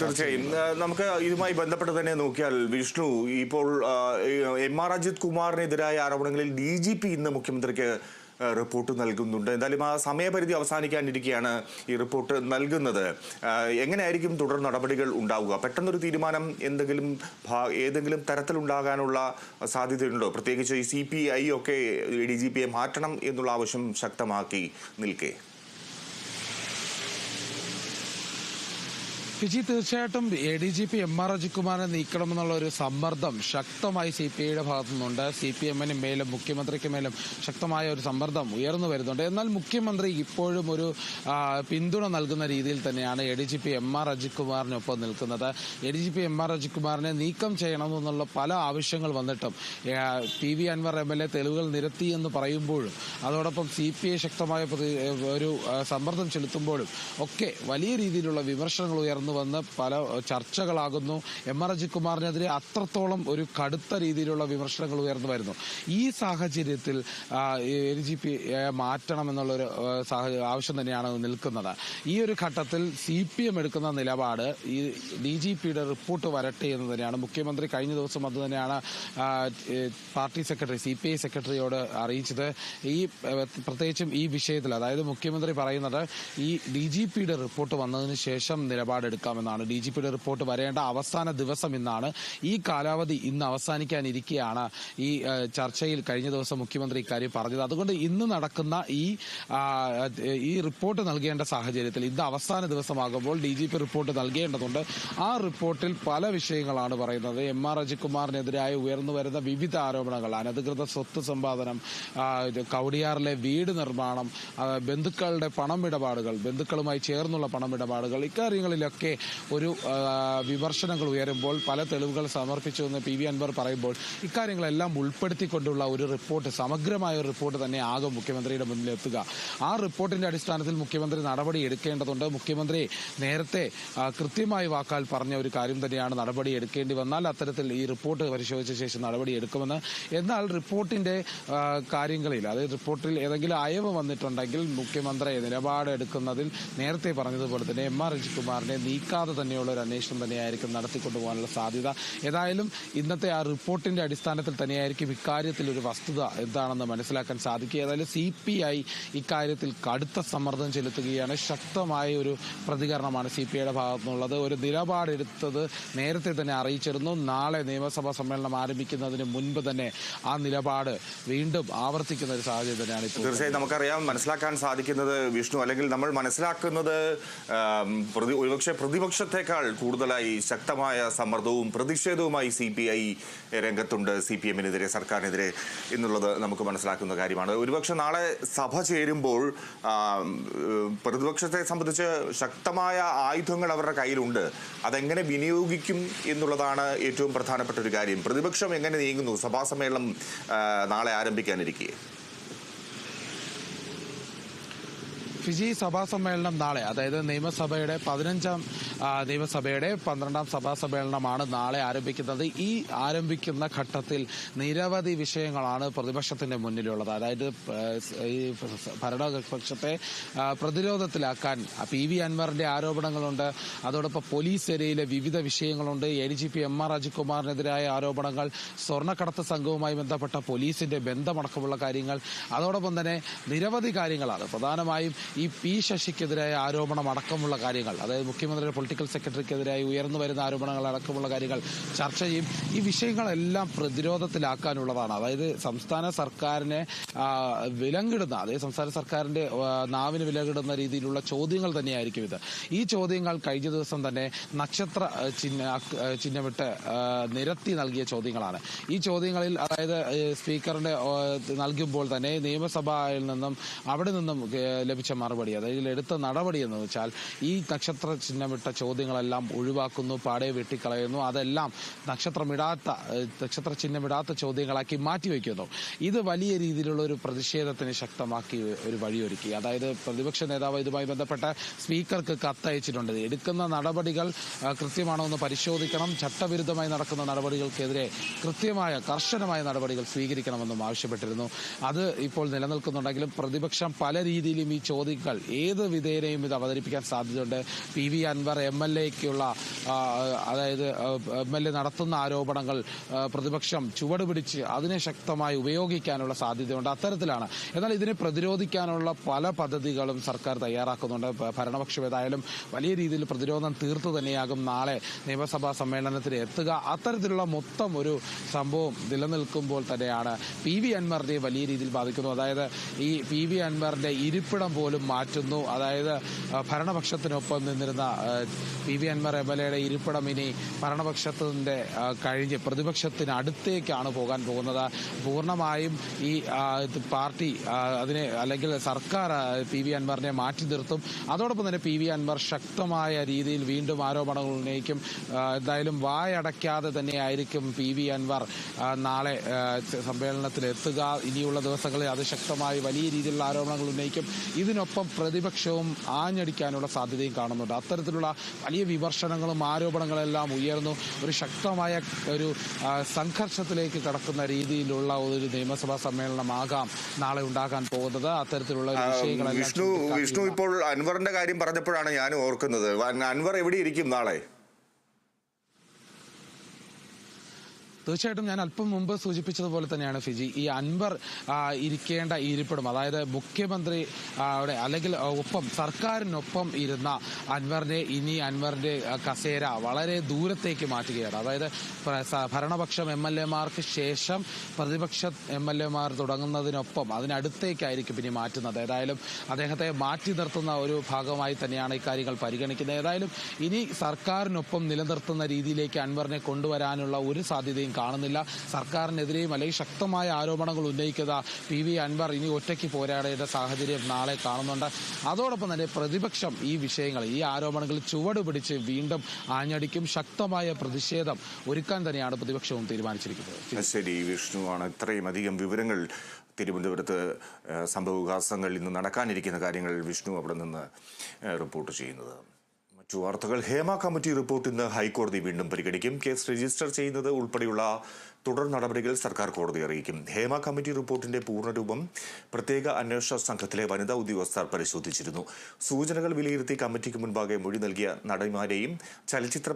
തീർച്ചയായും നമുക്ക് ഇതുമായി ബന്ധപ്പെട്ട് തന്നെ നോക്കിയാൽ വിഷ്ണു ഇപ്പോൾ എം ആർ അജിത് കുമാറിനെതിരായ ആരോപണങ്ങളിൽ ഡി ജി പി ഇന്ന് മുഖ്യമന്ത്രിക്ക് റിപ്പോർട്ട് നൽകുന്നുണ്ട്. എന്തായാലും ആ സമയപരിധി അവസാനിക്കാനിരിക്കെയാണ് ഈ റിപ്പോർട്ട് നൽകുന്നത്. എങ്ങനെയായിരിക്കും തുടർ നടപടികൾ ഉണ്ടാവുക? പെട്ടെന്നൊരു തീരുമാനം എന്തെങ്കിലും ഏതെങ്കിലും തരത്തിലുണ്ടാകാനുള്ള സാധ്യതയുണ്ടോ? പ്രത്യേകിച്ച് ഈ സി പി ഐ ഒക്കെ ഡി ജി പിയെ മാറ്റണം എന്നുള്ള ആവശ്യം ശക്തമാക്കി നിൽക്കെ. ഫിജി തീർച്ചയായിട്ടും A D G P M R അജികുമാറിനെ നീക്കണമെന്നുള്ള ഒരു സമ്മർദ്ദം ശക്തമായി സി പി ഐയുടെ ഭാഗത്തു നിന്നുണ്ട് സി പി എമ്മിനും മേലും മുഖ്യമന്ത്രിക്ക് മേലും ശക്തമായ ഒരു സമ്മർദ്ദം ഉയർന്നു വരുന്നുണ്ട്. എന്നാൽ മുഖ്യമന്ത്രി ഇപ്പോഴും ഒരു പിന്തുണ നൽകുന്ന രീതിയിൽ തന്നെയാണ് A D G P M R അജികുമാറിനൊപ്പം നിൽക്കുന്നത്. A D G P M R അജികുമാറിനെ നീക്കം ചെയ്യണമെന്നുള്ള പല ആവശ്യങ്ങൾ വന്നിട്ടും P V Anvar M L A തെളിവുകൾ നിരത്തി എന്ന് പറയുമ്പോഴും അതോടൊപ്പം സി പി ഐ ശക്തമായ ഒരു സമ്മർദ്ദം ചെലുത്തുമ്പോഴും ഒക്കെ വലിയ രീതിയിലുള്ള വിമർശനങ്ങൾ ഉയർന്നു വന്ന് പല ചർച്ചകളാകുന്നു. എം ആർ അജിത്കുമാറിനെതിരെ അത്രത്തോളം ഒരു കടുത്ത രീതിയിലുള്ള വിമർശനങ്ങൾ ഉയർന്നു വരുന്നു. ഈ സാഹചര്യത്തിൽ എ ജി പി മാറ്റണം എന്നുള്ളൊരു ആവശ്യം തന്നെയാണ് നിൽക്കുന്നത്. ഈ ഒരു ഘട്ടത്തിൽ സി പി എം എടുക്കുന്ന നിലപാട് ഈ ഡി ജി പിയുടെ റിപ്പോർട്ട് വരട്ടെ എന്ന് തന്നെയാണ്. മുഖ്യമന്ത്രി കഴിഞ്ഞ ദിവസം അത് തന്നെയാണ് party secretary C P I സെക്രട്ടറിയോട് അറിയിച്ചത്. ഈ പ്രത്യേകിച്ചും ഈ വിഷയത്തിൽ അതായത് മുഖ്യമന്ത്രി പറയുന്നത് ഈ ഡി ജി പിയുടെ റിപ്പോർട്ട് വന്നതിന് ശേഷം നിലപാടെടുക്കാമെന്നാണ് ഡി ജി പിയുടെ റിപ്പോർട്ട്. വരേണ്ട അവസാന ദിവസം ഇന്നാണ്. ഈ കാലാവധി ഇന്ന് അവസാനിക്കാനിരിക്കെയാണ് ഈ ചർച്ചയിൽ കഴിഞ്ഞ ദിവസം മുഖ്യമന്ത്രി ഇക്കാര്യം പറഞ്ഞത്. അതുകൊണ്ട് ഇന്ന് നടക്കുന്ന ഈ ഈ റിപ്പോർട്ട് നൽകേണ്ട സാഹചര്യത്തിൽ ഇന്ന് അവസാന ദിവസമാകുമ്പോൾ ഡി ജി പി റിപ്പോർട്ട് നൽകേണ്ടതുണ്ട്. ആ റിപ്പോർട്ടിൽ പല വിഷയങ്ങളാണ് പറയുന്നത്. എം ആർ അജികുമാറിനെതിരായി ഉയർന്നു വരുന്ന വിവിധ ആരോപണങ്ങൾ അനധികൃത സ്വത്ത് സമ്പാദനം കൗടിയാറിലെ വീട് നിർമ്മാണം ബന്ധുക്കളുടെ പണമിടപാടുകൾ ബന്ധുക്കളുമായി ചേർന്നുള്ള പണമിടപാടുകൾ ഇക്കാര്യങ്ങളിലൊക്കെ ഒരു ആ, വിമർശനങ്ങൾ ഉയരുമ്പോൾ പല തെളിവുകൾ സമർപ്പിച്ചു എന്ന് പി വി അൻവർ പറയുമ്പോൾ ഇക്കാര്യങ്ങളെല്ലാം ഉൾപ്പെടുത്തിക്കൊണ്ടുള്ള ഒരു റിപ്പോർട്ട് സമഗ്രമായ ഒരു റിപ്പോർട്ട് തന്നെ ആകും മുഖ്യമന്ത്രിയുടെ മുന്നിൽ എത്തുക. ആ റിപ്പോർട്ടിന്റെ അടിസ്ഥാനത്തിൽ മുഖ്യമന്ത്രി നടപടി എടുക്കേണ്ടതുണ്ട്. മുഖ്യമന്ത്രി നേരത്തെ കൃത്യമായി വാക്കാൽ പറഞ്ഞ ഒരു കാര്യം തന്നെയാണ് നടപടി എടുക്കേണ്ടി വന്നാൽ അത്തരത്തിൽ ഈ റിപ്പോർട്ട് പരിശോധിച്ച ശേഷം നടപടി എടുക്കുമെന്ന്. എന്നാൽ റിപ്പോർട്ടിന്റെ കാര്യങ്ങളിൽ അതായത് റിപ്പോർട്ടിൽ ഏതെങ്കിലും അയവ് വന്നിട്ടുണ്ടെങ്കിൽ മുഖ്യമന്ത്രി നിലപാടെടുക്കുന്നതിൽ നേരത്തെ പറഞ്ഞതുപോലെ തന്നെ എം ആർ രജികുമാറിനെ നീക്കാതെ തന്നെയുള്ള ഒരു അന്വേഷണം തന്നെയായിരിക്കും നടത്തിക്കൊണ്ടു നടത്തിക്കൊണ്ടുപോകാനുള്ള സാധ്യത. ഏതായാലും ഇന്നത്തെ ആ റിപ്പോർട്ടിന്റെ അടിസ്ഥാനത്തിൽ തന്നെയായിരിക്കും ഇക്കാര്യത്തിൽ ഒരു വസ്തുത എന്താണെന്ന് മനസ്സിലാക്കാൻ സാധിക്കുക. ഏതായാലും സി പി ഐ ഇക്കാര്യത്തിൽ കടുത്ത സമ്മർദ്ദം ചെലുത്തുകയാണ്. ശക്തമായ ഒരു പ്രതികരണമാണ് സി പി ഐയുടെ ഭാഗത്തു നിന്നുള്ളത് ഒരു നിലപാടെടുത്തത് നേരത്തെ തന്നെ അറിയിച്ചിരുന്നു. നാളെ നിയമസഭാ സമ്മേളനം ആരംഭിക്കുന്നതിന് മുൻപ് തന്നെ ആ നിലപാട് വീണ്ടും ആവർത്തിക്കുന്ന ഒരു സാഹചര്യം തന്നെയാണ് തീർച്ചയായും നമുക്കറിയാം മനസ്സിലാക്കാൻ സാധിക്കുന്നത് വിഷ്ണു അല്ലെങ്കിൽ നമ്മൾ മനസ്സിലാക്കുന്നത് ഒരുപക്ഷെ പ്രതിപക്ഷത്തെക്കാൾ കൂടുതലായി ശക്തമായ സമ്മർദ്ദവും പ്രതിഷേധവുമായി സി പി ഐ രംഗത്തുണ്ട്. സി പി എമ്മിനെതിരെ സർക്കാരിനെതിരെ എന്നുള്ളത് നമുക്ക് മനസ്സിലാക്കുന്ന കാര്യമാണ്. ഒരുപക്ഷെ നാളെ സഭ ചേരുമ്പോൾ പ്രതിപക്ഷത്തെ സംബന്ധിച്ച് ശക്തമായ ആയുധങ്ങൾ അവരുടെ കയ്യിലുണ്ട്. അതെങ്ങനെ വിനിയോഗിക്കും എന്നുള്ളതാണ് ഏറ്റവും പ്രധാനപ്പെട്ട ഒരു കാര്യം. പ്രതിപക്ഷം എങ്ങനെ നീങ്ങുന്നു? സഭാ സമ്മേളനം നാളെ ആരംഭിക്കാനിരിക്കെ. ഫിജി സഭാ സമ്മേളനം നാളെ അതായത് നിയമസഭയുടെ പതിനഞ്ചാം നിയമസഭയുടെ പന്ത്രണ്ടാം സഭാ സമ്മേളനമാണ് നാളെ ആരംഭിക്കുന്നത്. ഈ ആരംഭിക്കുന്ന ഘട്ടത്തിൽ നിരവധി വിഷയങ്ങളാണ് പ്രതിപക്ഷത്തിന്റെ മുന്നിലുള്ളത്. അതായത് ഈ ഭരണപക്ഷത്തെ പ്രതിരോധത്തിലാക്കാൻ പി വി അൻവറിന്റെ ആരോപണങ്ങളുണ്ട്. അതോടൊപ്പം പോലീസ് ഏരിയയിലെ വിവിധ വിഷയങ്ങളുണ്ട്. A D G P M R അജിത്കുമാറിനെതിരായ ആരോപണങ്ങൾ സ്വർണക്കടത്ത് സംഘവുമായി ബന്ധപ്പെട്ട പോലീസിന്റെ ബന്ധമടക്കമുള്ള കാര്യങ്ങൾ. അതോടൊപ്പം തന്നെ നിരവധി കാര്യങ്ങളാണ്. പ്രധാനമായും ഈ പി ശശിക്കെതിരായ ആരോപണം അടക്കമുള്ള കാര്യങ്ങൾ അതായത് മുഖ്യമന്ത്രിയുടെ പൊളിറ്റിക്കൽ സെക്രട്ടറിക്കെതിരായി ഉയർന്നു വരുന്ന ആരോപണങ്ങൾ അടക്കമുള്ള കാര്യങ്ങൾ ചർച്ച ചെയ്യും. ഈ വിഷയങ്ങളെല്ലാം പ്രതിരോധത്തിലാക്കാനുള്ളതാണ്. അതായത് സംസ്ഥാന സർക്കാരിനെ വിലങ്കിടുന്ന അതായത് സംസ്ഥാന സർക്കാരിന്റെ നാവിന് വിലകിടുന്ന രീതിയിലുള്ള ചോദ്യങ്ങൾ തന്നെയായിരിക്കും ഇത്. ഈ ചോദ്യങ്ങൾ കഴിഞ്ഞ ദിവസം തന്നെ നക്ഷത്ര ചിഹ്ന ചിഹ്നമിട്ട് നിരത്തി നൽകിയ ചോദ്യങ്ങളാണ്. ഈ ചോദ്യങ്ങളിൽ അതായത് സ്പീക്കറിന്റെ നൽകുമ്പോൾ തന്നെ നിയമസഭയിൽ നിന്നും അവിടെ നിന്നും ലഭിച്ച മറുപടി. അതായത് എടുത്ത നടപടി എന്ന് വെച്ചാൽ ഈ നക്ഷത്ര ചിഹ്നമിട്ട ചോദ്യങ്ങളെല്ലാം ഒഴിവാക്കുന്നു പാടെ വെട്ടിക്കളയുന്നു. അതെല്ലാം നക്ഷത്രമിടാത്ത നക്ഷത്ര ചിഹ്നമിടാത്ത ചോദ്യങ്ങളാക്കി മാറ്റിവെക്കുന്നു. ഇത് വലിയ രീതിയിലുള്ള ഒരു പ്രതിഷേധത്തിന് ശക്തമാക്കി ഒരു വഴിയൊരുക്കി. അതായത് പ്രതിപക്ഷ നേതാവ് ഇതുമായി ബന്ധപ്പെട്ട സ്പീക്കർക്ക് കത്തയച്ചിട്ടുണ്ട്. എടുക്കുന്ന നടപടികൾ കൃത്യമാണോ എന്ന് പരിശോധിക്കണം. ചട്ടവിരുദ്ധമായി നടക്കുന്ന നടപടികൾക്കെതിരെ കൃത്യമായ കർശനമായ നടപടികൾ സ്വീകരിക്കണമെന്നും ആവശ്യപ്പെട്ടിരുന്നു. അത് ഇപ്പോൾ നിലനിൽക്കുന്നുണ്ടെങ്കിലും പ്രതിപക്ഷം പല രീതിയിലും ഈ പദ്ധതികൾ ഏത് വിധേയനെയും ഇത് അവതരിപ്പിക്കാൻ സാധ്യതയുണ്ട്? P V Anvar M L എക്കുള്ള അതായത് എം എൽ എ നടത്തുന്ന ആരോപണങ്ങൾ പ്രതിപക്ഷം ചുവടുപിടിച്ച് അതിനെ ശക്തമായി ഉപയോഗിക്കാനുള്ള സാധ്യതയുണ്ട് അത്തരത്തിലാണ്. എന്നാൽ ഇതിനെ പ്രതിരോധിക്കാനുള്ള പല പദ്ധതികളും സർക്കാർ തയ്യാറാക്കുന്നുണ്ട്. ഭരണപക്ഷം ഏതായാലും വലിയ രീതിയിൽ പ്രതിരോധം തീർത്തു തന്നെയാകും. നാളെ നിയമസഭാ സമ്മേളനത്തിന് എത്തുക. അത്തരത്തിലുള്ള മൊത്തം ഒരു സംഭവം നിലനിൽക്കുമ്പോൾ തന്നെയാണ് പി വി അൻവറിനെ വലിയ രീതിയിൽ ബാധിക്കുന്നത് അതായത് ഈ പി വി അൻവറിന്റെ ഇരിപ്പിടം പോലും മാറ്റുന്നു. അതായത് ഭരണപക്ഷത്തിനൊപ്പം നിന്നിരുന്ന P V Anvar M L എയുടെ ഇരിപ്പിടം ഇനി ഭരണപക്ഷത്തിന്റെ കഴിഞ്ഞ് പ്രതിപക്ഷത്തിന് അടുത്തേക്കാണ് പോകാൻ പോകുന്നത്. പൂർണമായും ഈ പാർട്ടി അതിനെ അല്ലെങ്കിൽ സർക്കാർ പി വി അൻവറിനെ മാറ്റി നിർത്തും. അതോടൊപ്പം തന്നെ പി വി അൻവർ ശക്തമായ രീതിയിൽ വീണ്ടും ആരോപണങ്ങൾ ഉന്നയിക്കും. എന്തായാലും വായടയ്ക്കാതെ തന്നെയായിരിക്കും പി വി അൻവർ നാളെ സമ്മേളനത്തിൽ എത്തുക ഇനിയുള്ള ദിവസങ്ങളിൽ അത് ശക്തമായി വലിയ രീതിയിലുള്ള ആരോപണങ്ങൾ ഉന്നയിക്കും. ഇതിനൊപ്പം പ്രതിപക്ഷവും ആഞ്ഞടിക്കാനുള്ള സാധ്യതയും കാണുന്നുണ്ട്. അത്തരത്തിലുള്ള വലിയ വിമർശനങ്ങളും ആരോപണങ്ങളെല്ലാം ഉയർന്നു. ഒരു ശക്തമായ ഒരു സംഘർഷത്തിലേക്ക് കടക്കുന്ന രീതിയിലുള്ള ഒരു നിയമസഭാ സമ്മേളനമാകാം നാളെ ഉണ്ടാകാൻ പോകുന്നത്. അത്തരത്തിലുള്ള വിഷയങ്ങളെല്ലാം വിഷ്ണു വിഷ്ണു ഇപ്പോൾ അൻവറിന്റെ കാര്യം പറഞ്ഞപ്പോഴാണ് ഞാൻ ഓർക്കുന്നത്. അൻവർ എവിടെ ഇരിക്കും നാളെ? തീർച്ചയായിട്ടും ഞാൻ അല്പം മുമ്പ് സൂചിപ്പിച്ചതുപോലെ തന്നെയാണ് ഫിജി. ഈ അൻവർ ഇരിക്കേണ്ട ഇരിപ്പിടം അതായത് മുഖ്യമന്ത്രി അല്ലെങ്കിൽ ഒപ്പം സർക്കാരിനൊപ്പം ഇരുന്ന അൻവറിനെ ഇനി അൻവറിന്റെ കസേര വളരെ ദൂരത്തേക്ക് മാറ്റുകയാണ്. അതായത് ഭരണപക്ഷം എം എൽ എമാർക്ക് ശേഷം പ്രതിപക്ഷ എം എൽ എമാർ തുടങ്ങുന്നതിനൊപ്പം അതിനടുത്തേക്കായിരിക്കും ഇനി മാറ്റുന്നത്. ഏതായാലും അദ്ദേഹത്തെ മാറ്റി നിർത്തുന്ന ഒരു ഭാഗമായി തന്നെയാണ് ഇക്കാര്യങ്ങൾ പരിഗണിക്കുന്നത്. ഏതായാലും ഇനി സർക്കാരിനൊപ്പം നിലനിർത്തുന്ന രീതിയിലേക്ക് അൻവറിനെ കൊണ്ടുവരാനുള്ള ഒരു സാധ്യതയും കാണുന്നില്ല. സർക്കാരിനെതിരെയും അല്ലെങ്കിൽ ശക്തമായ ആരോപണങ്ങൾ ഉന്നയിക്കുന്ന പി വി അൻവർ ഇനി ഒറ്റയ്ക്ക് പോരാടേണ്ട സാഹചര്യം നാളെ കാണുന്നുണ്ട്. അതോടൊപ്പം തന്നെ പ്രതിപക്ഷം ഈ വിഷയങ്ങൾ ഈ ആരോപണങ്ങൾ ചുവട് പിടിച്ച് വീണ്ടും ആഞ്ഞടിക്കും. ശക്തമായ പ്രതിഷേധം ഒരുക്കാൻ തന്നെയാണ് പ്രതിപക്ഷവും തീരുമാനിച്ചിരിക്കുന്നത്. ശരി വിഷ്ണുവാണ് ഇത്രയും അധികം വിവരങ്ങൾ തിരുവനന്തപുരത്ത് സംഭവ സംഭവവികാസങ്ങൾ ഇന്ന് നടക്കാനിരിക്കുന്ന കാര്യങ്ങൾ വിഷ്ണു അവിടെ നിന്ന് റിപ്പോർട്ട് ചെയ്യുന്നത്. മറ്റു വാർത്തകൾ. ഹേമ കമ്മിറ്റി റിപ്പോർട്ട് ഇന്ന് ഹൈക്കോടതി വീണ്ടും പരിഗണിക്കും. കേസ് രജിസ്റ്റർ ചെയ്യുന്നത് ഉൾപ്പെടെയുള്ള തുടർ നടപടികൾ സർക്കാർ കോടതി അറിയിക്കും. ഹേമ കമ്മിറ്റി റിപ്പോർട്ടിന്റെ പൂർണരൂപം പ്രത്യേക അന്വേഷണ സംഘത്തിലെ വനിതാ ഉദ്യോഗസ്ഥർ പരിശോധിച്ചിരുന്നു. സൂചനകൾ വിലയിരുത്തി കമ്മിറ്റിക്ക് മുൻപാകെ മൊഴി നൽകിയ നടിമാരെയും ചലച്ചിത്ര